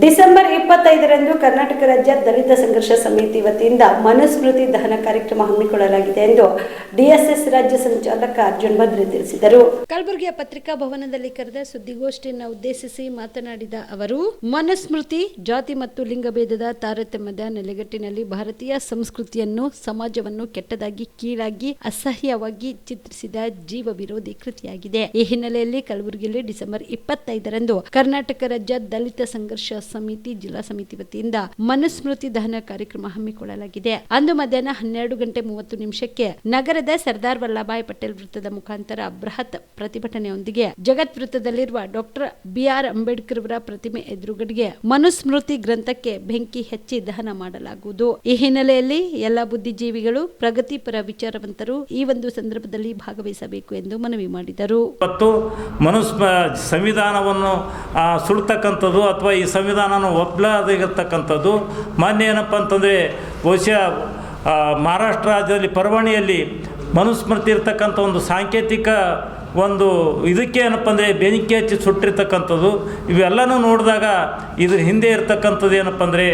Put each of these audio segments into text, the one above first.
December ಇಪ್ಪತ್ತೈದರಂದು ಕರ್ನಾಟಕ ರಾಜ್ಯ ದಲಿತ ಸಂಘರ್ಷ ಸಮಿತಿ ವತಿಯಿಂದ ಮನುಸ್ಮೃತಿ ದಹನ ಕಾರ್ಯಕ್ರಮ ಹಮ್ಮಿಕೊಳ್ಳಲಾಗಿದೆ ಎಂದು ಡಿಎಸ್ಎಸ್ ರಾಜ್ಯ ಸಂಚಾಲಕ ಅರ್ಜುನ್ ಭದ್ರೆ ತಿಳಿಸಿದರು. ಕಲಬುರಗಿಯ ಪತ್ರಿಕಾ ಭವನದಲ್ಲಿ ಕರೆದ ಸುದ್ದಿಗೋಷ್ಠಿಯನ್ನು ಉದ್ದೇಶಿಸಿ ಮಾತನಾಡಿದ ಅವರು, ಮನುಸ್ಮೃತಿ, ಜಾತಿ ಮತ್ತು ಲಿಂಗಭೇದದ ತಾರತಮ್ಯದ ನೆಲೆಗಟ್ಟಿನಲ್ಲಿ ಭಾರತೀಯ ಸಂಸ್ಕೃತಿಯನ್ನು, ಸಮಾಜವನ್ನು ಕೆಟ್ಟದಾಗಿ, ಕೀಳಾಗಿ, ಅಸಹ್ಯವಾಗಿ ಚಿತ್ರಿಸಿದ ಜೀವ ವಿರೋಧಿ ಕೃತಿಯಾಗಿದೆ. ಈ ಹಿನ್ನೆಲೆಯಲ್ಲಿ ಕಲಬುರಗಿಯಲ್ಲಿ ಡಿಸೆಂಬರ್ ಇಪ್ಪತ್ತೈದರಂದು ಕರ್ನಾಟಕ ರಾಜ್ಯ ದಲಿತ ಸಂಘರ್ಷ ಸಮಿತಿ, ಜಿಲ್ಲಾ ಸಮಿತಿ ವತಿಯಿಂದ ಮನುಸ್ಮೃತಿ ದಹನ ಕಾರ್ಯಕ್ರಮ ಹಮ್ಮಿಕೊಳ್ಳಲಾಗಿದೆ. ಅಂದು ಮಧ್ಯಾಹ್ನ ಹನ್ನೆರಡು ಗಂಟೆ ಮೂವತ್ತು ನಿಮಿಷಕ್ಕೆ ನಗರದ ಸರ್ದಾರ್ ವಲ್ಲಭಾಯ್ ಪಟೇಲ್ ವೃತ್ತದ ಮುಖಾಂತರ ಬೃಹತ್ ಪ್ರತಿಭಟನೆಯೊಂದಿಗೆ ಜಗತ್ ವೃತ್ತದಲ್ಲಿರುವ ಡಾಕ್ಟರ್ ಬಿಆರ್ ಅಂಬೇಡ್ಕರ್ ಅವರ ಪ್ರತಿಮೆ ಎದುರುಗಡೆಗೆ ಮನುಸ್ಮೃತಿ ಗ್ರಂಥಕ್ಕೆ ಬೆಂಕಿ ಹೆಚ್ಚಿ ದಹನ ಮಾಡಲಾಗುವುದು. ಈ ಹಿನ್ನೆಲೆಯಲ್ಲಿ ಎಲ್ಲ ಬುದ್ಧಿಜೀವಿಗಳು, ಪ್ರಗತಿಪರ ವಿಚಾರವಂತರು ಈ ಒಂದು ಸಂದರ್ಭದಲ್ಲಿ ಭಾಗವಹಿಸಬೇಕು ಎಂದು ಮನವಿ ಮಾಡಿದರು. ಮತ್ತು ಮನುಸ್ಮ ಸಂವಿಧಾನವನ್ನು ಸುಳ್ತಕ್ಕಂಥದ್ದು ಅಥವಾ ಈ ಸಂವಿಧಾನವನ್ನು ಒಪ್ಪಲಾದಿರ್ತಕ್ಕಂಥದ್ದು ಮಾನ್ಯ ಏನಪ್ಪ ಅಂತಂದರೆ, ಬಹುಶಃ ಮಹಾರಾಷ್ಟ್ರ ರಾಜ್ಯದಲ್ಲಿ ಪರವಣಿಯಲ್ಲಿ ಮನುಸ್ಮೃತಿ ಇರ್ತಕ್ಕಂಥ ಒಂದು ಸಾಂಕೇತಿಕ ಒಂದು ಇದಕ್ಕೆ ಏನಪ್ಪ ಅಂದರೆ ಬೆಂಕಿ ಹಚ್ಚಿ ಸುಟ್ಟಿರ್ತಕ್ಕಂಥದ್ದು. ಇವೆಲ್ಲನೂ ನೋಡಿದಾಗ ಇದ್ರ ಹಿಂದೆ ಇರ್ತಕ್ಕಂಥದ್ದು ಏನಪ್ಪ ಅಂದರೆ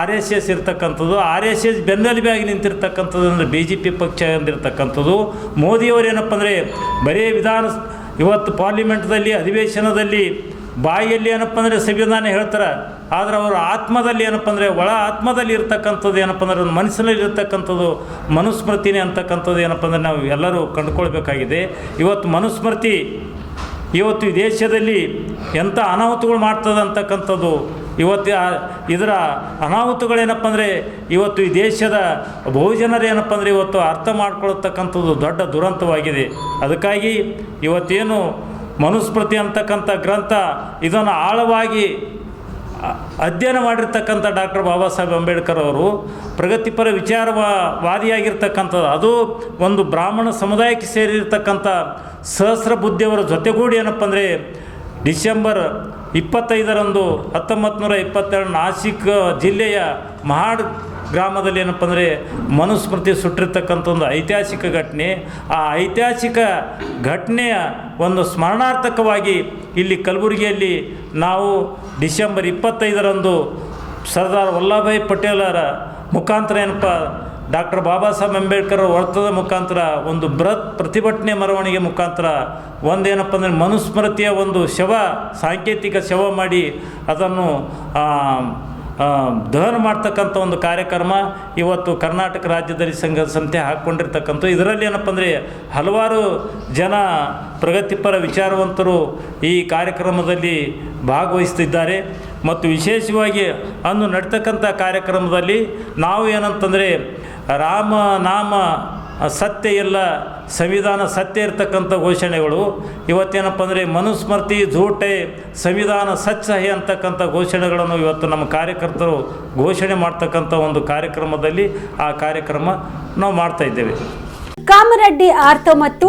ಆರ್ ಎಸ್ ಎಸ್ ಇರ್ತಕ್ಕಂಥದ್ದು. ಆರ್ ಎಸ್ ಎಸ್ ಬೆನ್ನೆಲುಬಾಗಿ ನಿಂತಿರ್ತಕ್ಕಂಥದ್ದು ಅಂದರೆ ಬಿ ಜೆ ಪಿ ಪಕ್ಷ ಎಂದಿರ್ತಕ್ಕಂಥದ್ದು. ಮೋದಿಯವರು ಏನಪ್ಪ ಅಂದರೆ ಬರೀ ವಿಧಾನ ಇವತ್ತು ಪಾರ್ಲಿಮೆಂಟ್ದಲ್ಲಿ, ಅಧಿವೇಶನದಲ್ಲಿ ಬಾಯಿಯಲ್ಲಿ ಏನಪ್ಪ ಅಂದರೆ ಸಂವಿಧಾನ ಹೇಳ್ತಾರೆ, ಆದರೆ ಅವರು ಆತ್ಮದಲ್ಲಿ ಏನಪ್ಪ ಅಂದರೆ ಒಳ ಆತ್ಮದಲ್ಲಿ ಇರ್ತಕ್ಕಂಥದ್ದು ಏನಪ್ಪ ಅಂದರೆ ಒಂದು ಮನಸ್ಸಿನಲ್ಲಿ ಇರ್ತಕ್ಕಂಥದ್ದು ಮನುಸ್ಮೃತಿನೇ ಅಂತಕ್ಕಂಥದ್ದು ಏನಪ್ಪ ಅಂದರೆ ನಾವು ಎಲ್ಲರೂ ಕಂಡುಕೊಳ್ಬೇಕಾಗಿದೆ. ಇವತ್ತು ಮನುಸ್ಮೃತಿ, ಇವತ್ತು ಈ ದೇಶದಲ್ಲಿ ಎಂಥ ಅನಾಹುತಗಳು ಮಾಡ್ತದೆ ಅಂತಕ್ಕಂಥದ್ದು, ಇವತ್ತು ಇದರ ಅನಾಹುತಗಳೇನಪ್ಪ ಅಂದರೆ ಇವತ್ತು ಈ ದೇಶದ ಬಹುಜನರು ಏನಪ್ಪ ಅಂದರೆ ಇವತ್ತು ಅರ್ಥ ಮಾಡ್ಕೊಳ್ತಕ್ಕಂಥದ್ದು ದೊಡ್ಡ ದುರಂತವಾಗಿದೆ. ಅದಕ್ಕಾಗಿ ಇವತ್ತೇನು ಮನುಸ್ಮೃತಿ ಅಂತಕ್ಕಂಥ ಗ್ರಂಥ ಇದನ್ನು ಆಳವಾಗಿ ಅಧ್ಯಯನ ಮಾಡಿರ್ತಕ್ಕಂಥ ಡಾಕ್ಟರ್ ಬಾಬಾ ಸಾಹೇಬ್ ಅಂಬೇಡ್ಕರ್ ಅವರು ಪ್ರಗತಿಪರ ವಿಚಾರವಾದಿಯಾಗಿರ್ತಕ್ಕಂಥದ್ದು. ಅದು ಒಂದು ಬ್ರಾಹ್ಮಣ ಸಮುದಾಯಕ್ಕೆ ಸೇರಿರ್ತಕ್ಕಂಥ ಸಹಸ್ರ ಬುದ್ಧಿಯವರ ಜೊತೆಗೂಡಿ ಏನಪ್ಪ ಅಂದರೆ ಡಿಸೆಂಬರ್ ಇಪ್ಪತ್ತೈದರಂದು ಹತ್ತೊಂಬತ್ತು ನೂರ ಇಪ್ಪತ್ತೆರಡು ನಾಸಿಕ್ ಜಿಲ್ಲೆಯ ಮಹಾಡ್ ಗ್ರಾಮದಲ್ಲಿ ಏನಪ್ಪ ಅಂದರೆ ಮನುಸ್ಮೃತಿ ಸುಟ್ಟಿರ್ತಕ್ಕಂಥ ಒಂದು ಐತಿಹಾಸಿಕ ಘಟನೆ. ಆ ಐತಿಹಾಸಿಕ ಘಟನೆಯ ಒಂದು ಸ್ಮರಣಾರ್ಥಕವಾಗಿ ಇಲ್ಲಿ ಕಲಬುರಗಿಯಲ್ಲಿ ನಾವು ಡಿಸೆಂಬರ್ ಇಪ್ಪತ್ತೈದರಂದು ಸರ್ದಾರ್ ವಲ್ಲಭಾಯ್ ಪಟೇಲರ ಮುಖಾಂತರ ಏನಪ್ಪ, ಡಾಕ್ಟರ್ ಬಾಬಾ ಸಾಹೇಬ್ ಅಂಬೇಡ್ಕರ್ ವರ್ತದ ಮುಖಾಂತರ ಒಂದು ಬೃಹತ್ ಪ್ರತಿಭಟನೆ ಮೆರವಣಿಗೆ ಮುಖಾಂತರ ಒಂದೇನಪ್ಪ ಅಂದರೆ ಮನುಸ್ಮೃತಿಯ ಒಂದು ಶವ, ಸಾಂಕೇತಿಕ ಶವ ಮಾಡಿ ಅದನ್ನು ದಹನ ಮಾಡ್ತಕ್ಕಂಥ ಒಂದು ಕಾರ್ಯಕ್ರಮ ಇವತ್ತು ಕರ್ನಾಟಕ ರಾಜ್ಯದಲ್ಲಿ ಸಂಘ ಸಂಸ್ಥೆ ಹಾಕ್ಕೊಂಡಿರ್ತಕ್ಕಂಥ. ಇದರಲ್ಲಿ ಏನಪ್ಪ ಅಂದರೆ ಹಲವಾರು ಜನ ಪ್ರಗತಿಪರ ವಿಚಾರವಂತರು ಈ ಕಾರ್ಯಕ್ರಮದಲ್ಲಿ ಭಾಗವಹಿಸ್ತಿದ್ದಾರೆ. ಮತ್ತು ವಿಶೇಷವಾಗಿ ಅಂದು ನಡ್ತಕ್ಕಂಥ ಕಾರ್ಯಕ್ರಮದಲ್ಲಿ ನಾವು ಏನಂತಂದರೆ ರಾಮ ನಾಮ ಸತ್ಯ ಎಲ್ಲ ಸಂವಿಧಾನ ಸತ್ಯ ಇರ್ತಕ್ಕಂಥ ಘೋಷಣೆಗಳು. ಇವತ್ತೇನಪ್ಪ ಅಂದರೆ ಮನುಸ್ಮೃತಿ ಝೂಟೆ ಸಂವಿಧಾನ ಸತ್ಯ ಸಹಿ ಅಂತಕ್ಕಂಥ ಘೋಷಣೆಗಳನ್ನು ಇವತ್ತು ನಮ್ಮ ಕಾರ್ಯಕರ್ತರು ಘೋಷಣೆ ಮಾಡ್ತಕ್ಕಂಥ ಒಂದು ಕಾರ್ಯಕ್ರಮದಲ್ಲಿ ಆ ಕಾರ್ಯಕ್ರಮ ನಾವು ಮಾಡ್ತಾ ಇದ್ದೇವೆ. ಕಾಮರೆಡ್ಡಿ ಆರ್ತ ಮತ್ತು